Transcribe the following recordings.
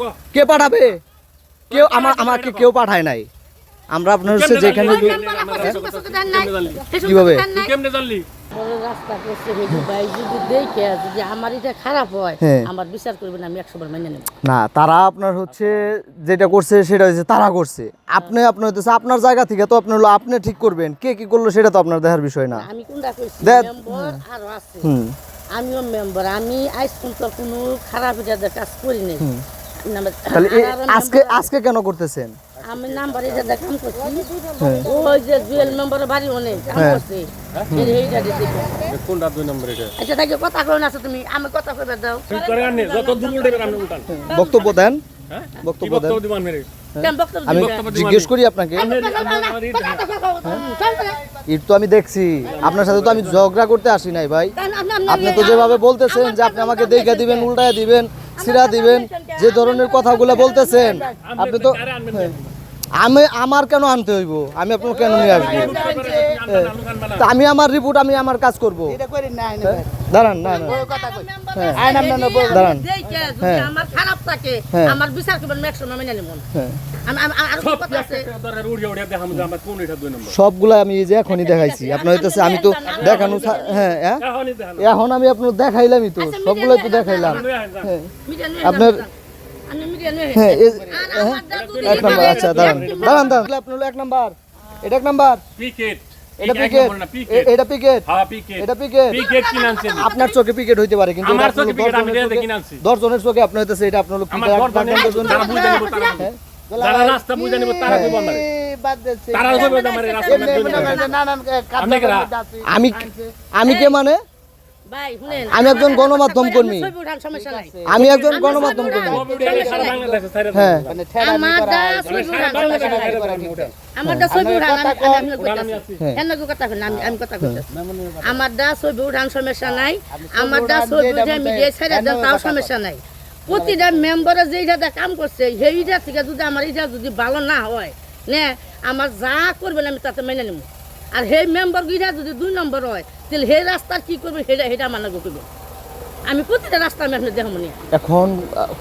কো। কে পাঠাবে? কেউ আমার আমাকে কেউ পাঠায় নাই। আমরা আপনার হচ্ছে যেখানে? কীভাবে? তুই কেমনে জানলি বড় রাস্তা করছে ভাই যদি দেখে যদি আমার এটা খারাপ হয় হ্যাঁ। আমার বিচার করবেন আমি একশো বার মেনে নেব। না তারা আপনার হচ্ছে যেটা করছে সেটা হচ্ছে তারা করছে। আপনি আপনার হচ্ছে আপনার জায়গা থেকে তো আপনি হলো আপনি ঠিক করবেন। কে কি করল সেটা তো আপনার দেখার বিষয় না। আমি কোনটা করছি মেম্বার আরও আছে। আমিও মেম্বার আমি আজ পর্যন্ত কোনো খারাপ কাজ করি নাই। আজকে আজকে কেন করতেছেন? আমি নাম্বার এটা কাম করছি। ওই যে জুয়েল মেম্বারের বাড়ি অনেক কাম হ্যাঁ। করছে। এই যে এইটা দিয়ে দেখো। কোনটা দুই নম্বর এটা? আচ্ছা তাকে কথা কই না তুমি আমি কথা কইবে দাও। তুই করে আনি যত দূর উল্টে আমি উল্টান বক্তব্য দেন। হ্যাঁ? বক্তব্য দেন। আমি জিজ্ঞেস করি আপনাকে। ইট তো আমি দেখছি। আপনার সাথে তো আমি ঝগড়া করতে আসি নাই ভাই। আপনি তো যেভাবে বলতেছেন যে আপনি আমাকে দেখে দিবেন উল্টায় দিবেন সিরা দিবেন যে ধরনের কথাগুলো বলতেছেন। আপনি তো হ্যাঁ। আমি আমার কেন আনতে হইব? আমি আপনার কেন নিয়ে আসব? তা আমি আমার রিপোর্ট আমি আমার কাজ করব। এটা না আইনে হ্যাঁ? দাঁড়ান না না। কই। হ্যাঁ। দাঁড়ান। হ্যাঁ। আমার খারাপ থাকে হ্যাঁ। আমার বিচার করবেন আমি মেনে হ্যাঁ। যে আমার কোন এটা দুই নম্বর। সবগুলো আমি এই যে এখনই দেখাইছি। আপনার হইতেছে আমি তো দেখানো হ্যাঁ হ্যাঁ? এখনই এখন আমি আপনার দেখাইলামই তো সবগুলোই তো দেখাইলাম। হ্যাঁ। আপনার হ্যাঁ দাদু এক নাম্বার আচ্ছা দাঁড়ান দাঁড়ান দাঁড়ান। আপনার হলো এক নাম্বার এটা এক নাম্বার। পিকেট এটা পিকেট এটা পিকেট হ্যাঁ পিকেট এটা পিকেট পিকেট কিনে আনছেন আপনার চোখে পিকেট হইতে পারে কিন্তু আমার এটা আপনার চোখে পিকেট আমি আপনার হইতেছে এটা আপনার বুঝে নিব তারা হ্যাঁ? যারা রাস্তা বুঝে নিব তারা আমার রাস্তা কারা? আমি আমি কে মানে? আমি একজন গণমাধ্যম কর্মী। ছবি উঠান সমস্যা নাই। আমি একজন গণমাধ্যম কর্মী। হ্যাঁ। মানে আমার দা ছবি উঠান সমস্যা নাই। আমার দা ছবি কইতাছি। হ্যাঁ। এন্ন কথা কই না আমি আমি কথা কইতাছি। আমার দা ছবি উঠান সমস্যা নাই। আমার দা ছবি উঠে মিডিয়া ছেড়ে দেন তাও সমস্যা নাই। প্রতিটা মেম্বারে যেইটা কাম করছে সেইটা থেকে যদি আমার এটা যদি ভালো না হয় নে আমার যা করবেন আমি তাতে মেনে নেব আর সেই মেম্বার গিরা যদি দুই নম্বর হয় তাহলে সেই রাস্তা কি করবে? সেটা সেটা আমার করবে আমি প্রতিটা রাস্তা আমি আপনার দেখাবো এখন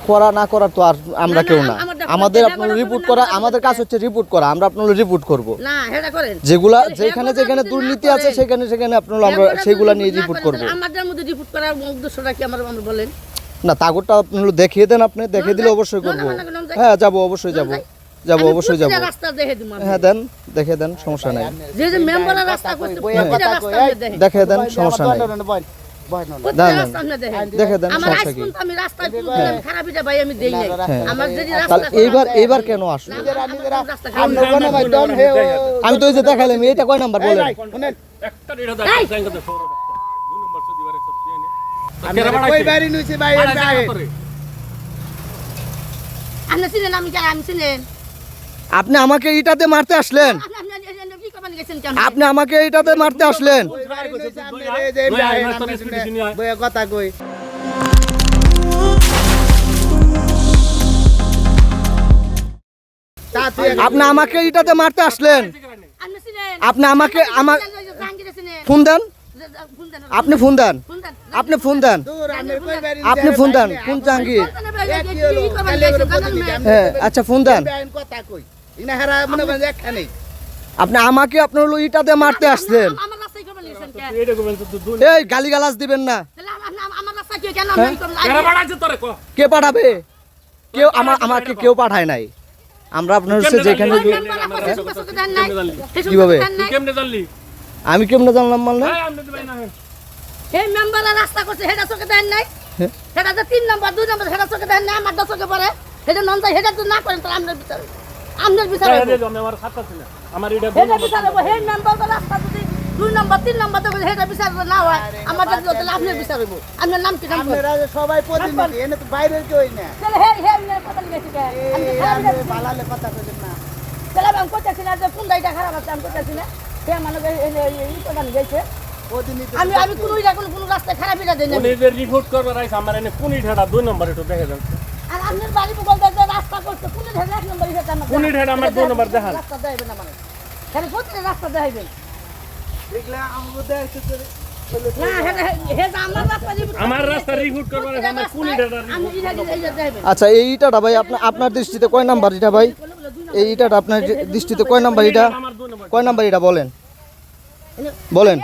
করা না করা তো আর আমরা কেউ না, আমাদের আপনার আপনার রিপোর্ট করা আমাদের কাজ হচ্ছে রিপোর্ট করা। আমরা আপনার রিপোর্ট করব। না সেটা করেন। যেগুলা যেখানে যেখানে দুর্নীতি আছে সেখানে সেখানে আপনার আমরা সেগুলা নিয়ে রিপোর্ট করব। আমাদের মধ্যে রিপোর্ট করার উদ্দেশ্যটা কি? আমার আমরা বলেন। না তাগরটা আপনি দেখিয়ে দেন আপনি। দেখিয়ে দিলে অবশ্যই করব। হ্যাঁ যাব অবশ্যই যাব। যাব আমি অবশ্যই যাব। হ্যাঁ দেন দেখে দেন সমস্যা নাই। যে যে মেম্বারের রাস্তা করছে বইয়া প্রতিটা কথা রাস্তা কই, আমি দেখে। দেন সমস্যা নাই। আমি হ্যাঁ। তো দেখাইলাম এটা কয় নাম্বার? বলেন। বাইরে আপনি চিনেন আমি কে- আমি চিনেন? আপনি আমাকে ইটাতে মারতে আসলেন আপনি আমাকে ইটাতে মারতে আসলেন কথা কই আপনি আমাকে ইটাতে মারতে আসলেন আপনি আমাকে আমার ফোন দেন আপনি ফোন দেন আপনি ফোন দেন আপনি ফোন দেন ফোন জাহাঙ্গীর হ্যাঁ আচ্ছা ফোন দেন কথা কই মনে করেন আপনি আমাকে আপনার হলো ইটাতে মারতে আসছেন। এই গালিগালাজ দিবেন না। কি হ্যাঁ? কো? পাঠাবে? কেউ আমার আমাকে কেউ পাঠায় নাই। আমরা আপনার হচ্ছে যেখানে কীভাবে? কেমনে জানলি? আমি কেমনে জানলাম দিবাই না? এই মেম্বারের রাস্তা করছে হেডা চোখে দেন নাই। হ্যাঁ। হেডা তো তিন নম্বর দুই নম্বর হেডা চোখে দেন নাই আমার দশ চোখে পড়ে। হেডা নন যায় হেডা তো না করেন তাহলে আমরা আমরা বিচার আমার খাতা ছিল। আমার এটা নম্বর বিচার হব হে মেম্বার রাস্তা যদি দুই নম্বর তিন নম্বর তো হেডা বিচার না হয়। আমাদের তাহলে আপনার বিচার হইব আপনার নাম কি নাম? আপনারা সবাই প্রতিনিধি এনে তো বাইরের কেউ না। তাহলে হে হে হে কথা লিখেছি কে? আমি তো আপনি। বালালে কথা না। তাহলে আমি না যে কোন গাড়িটা খারাপ আছে আমি না। মানুষ এই কথা গেছে আমি আমি কোনো ইটা কোনো কোনো রাস্তায় খারাপ এটা দিই না। রিপোর্ট করবার আইছে আমার এনে কোন ইঠাটা দুই নম্বর একটু দেখে দেন। আর আপনার বাড়ি বলতে আমার নম্বর দেখান। রাস্তা দেখাবেন না মানে খালি প্রতিটা রাস্তা দেখাবেন আচ্ছা এই ইটাটা ভাই আপনার আপনার দৃষ্টিতে কয় নাম্বার এটা ভাই? এই ইটাটা আপনার দৃষ্টিতে কয় নাম্বার এটা আমার দুই নম্বর কয় নাম্বার এটা বলেন বলেন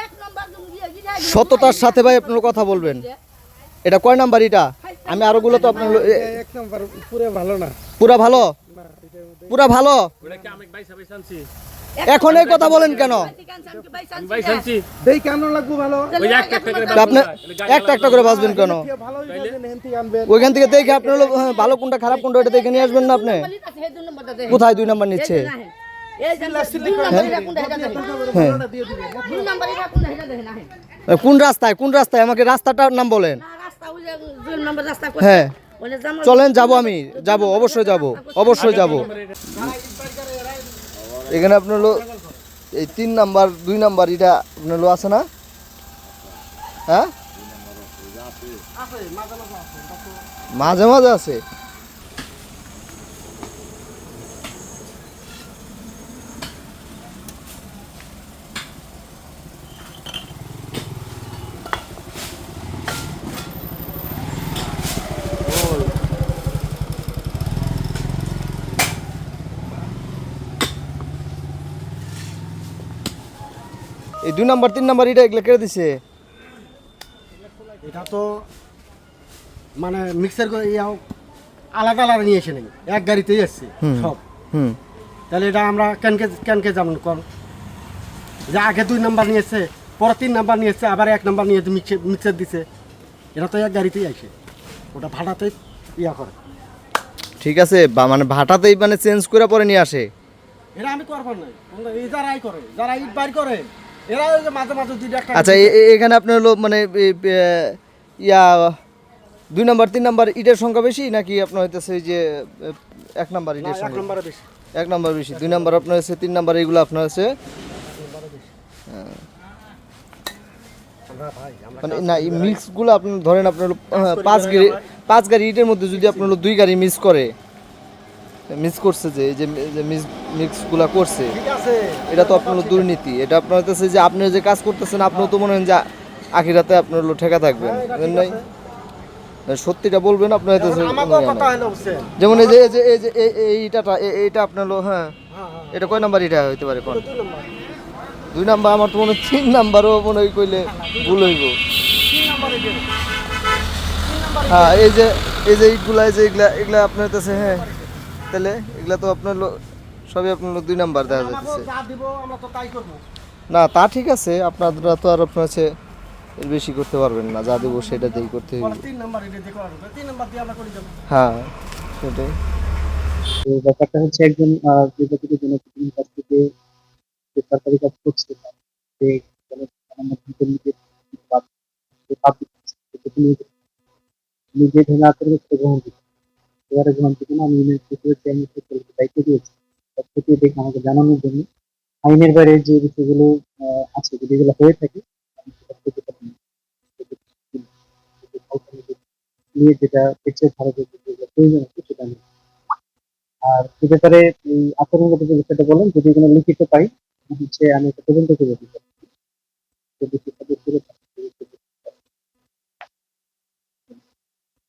সততার সাথে ভাই আপনার কথা বলবেন। এটা কয় নাম্বার এটা আমি আরোগুলো তো আপনার এক নম্বর পুরো ভালো না। পুরা ভালো? পুরা ওটা এখন এই কথা বলেন কেন? একটা একটা করে আপনি একটা একটা করে বাঁচবেন কেন? ভালো হেন্তি আনবেন। ওইখান থেকে দেখে আপনি হলো হ্যাঁ, ভালো কোনটা খারাপ কোনটা এটা দেখে নিয়ে আসবেন না আপনি? কোথায় দুই নাম্বার নিচ্ছে? হ্যাঁ। কোন রাস্তায় কোন রাস্তায়? আমাকে রাস্তাটার নাম বলেন। হ্যাঁ। চলেন যাব আমি। যাব অবশ্যই যাব অবশ্যই যাব। এখানে আপনার লো এই তিন নাম্বার দুই নাম্বার এটা আপনার লো আছে না? হ্যাঁ? মাঝে মাঝে আছে? এই দুই নাম্বার তিন নাম্বার এটা এগুলো কেটে দিছে? এটা তো মানে মিক্সার করে ইয়াও আলাদা আলাদা নিয়ে এসে নেই। এক গাড়িতেই এসছে সব। হুম। তাহলে এটা আমরা কেনকে কেনকে যেমন কর যে আগে দুই নাম্বার নিয়েছে পরে তিন নাম্বার নিয়েছে আবার এক নাম্বার নিয়ে মিক্সার মিক্সার দিছে। এটা তো এক গাড়িতেই আসে ওটা ভাড়াতেই ইয়া করে। ঠিক আছে বা মানে ভাটাতেই মানে চেঞ্জ করে পরে নিয়ে আসে। এটা আমি করব না। এই যারাই করে যারা ইট বাইর করে এরা যে মাঝে মাঝে দুইটা একটা আচ্ছা এখানে আপনার হলো মানে ইয়া দুই নাম্বার তিন নাম্বার ইটের সংখ্যা বেশি নাকি আপনার হইতেছে যে এক নাম্বার ইটের সংখ্যা? এক নাম্বার বেশি। দুই নাম্বার আপনার হচ্ছে তিন নাম্বার এইগুলো আপনার হচ্ছে মানে না এই মিক্সগুলো আপনি ধরেন আপনার হ্যাঁ, পাঁচ গাড়ি পাঁচ গাড়ি ইটের মধ্যে যদি আপনার দুই গাড়ি মিস করে মিস করছে যে এই যে মিস মিক্স মিক্সগুলো করছে এটা তো আপনার দুর্নীতি। এটা আপনার হইতেছে যে আপনি যে কাজ করতেছেন আপনিও তো মনে হয় যে আখিরাতে আপনার ঠেকা থাকবেন। বুঝলেন নাই সত্যিটা বলবেন আপনার যেমন এই যে এই যে এই যে এই- এই এইটা আপনার হ্যাঁ। হ্যাঁ হ্যাঁ। এটা কয় নাম্বার এটা হইতে পারে কোন? দুই নাম্বার। আমার তো মনে হয় তিন নাম্বারও মনে হয় কইলে ভুল হইব। তিন নম্বরে গেলে হ্যাঁ এই যে এই যে এইগুলা এই যে এগুলা এগুলা আপনার কাছে হ্যাঁ। তাহলে এগুলা তো আপনার সবই আপনার দুই নাম্বার দেখা আমাকেও যাচ্ছে যা দিব আমরা তো তাই করব না তা ঠিক আছে আপনারা তো আর আপনার হচ্ছে এর বেশি করতে পারবেন না যা দেবো সেটা করতে দিয়ে করা হবে তিন নম্বর দিয়ে আমরা করে দেবো হ্যাঁ সেটাই তো ব্যাপারটা হচ্ছে একজন নির্বাচিত জনপ্রতিনিধির কাছ থেকে যে সরকারি কাজ করছে যে নিজে গ্রহণ করছে এবারে গ্রহণ করছে না আমি দায়িত্ব দিয়েছি থেকে দেখে আমাকে জানানোর জন্য আইনের বাইরে যে বিষয়গুলো আছে, যদি এগুলো হয়ে থাকে। নিয়ে যেটা দেখছে ভারতের প্রয়োজন আছে, সেটা আমি আর আচরণগত যে বিষয়টা বললেন, যদি কোনো লিখিত পাই হচ্ছে আমি এটা তদন্ত করে দিতে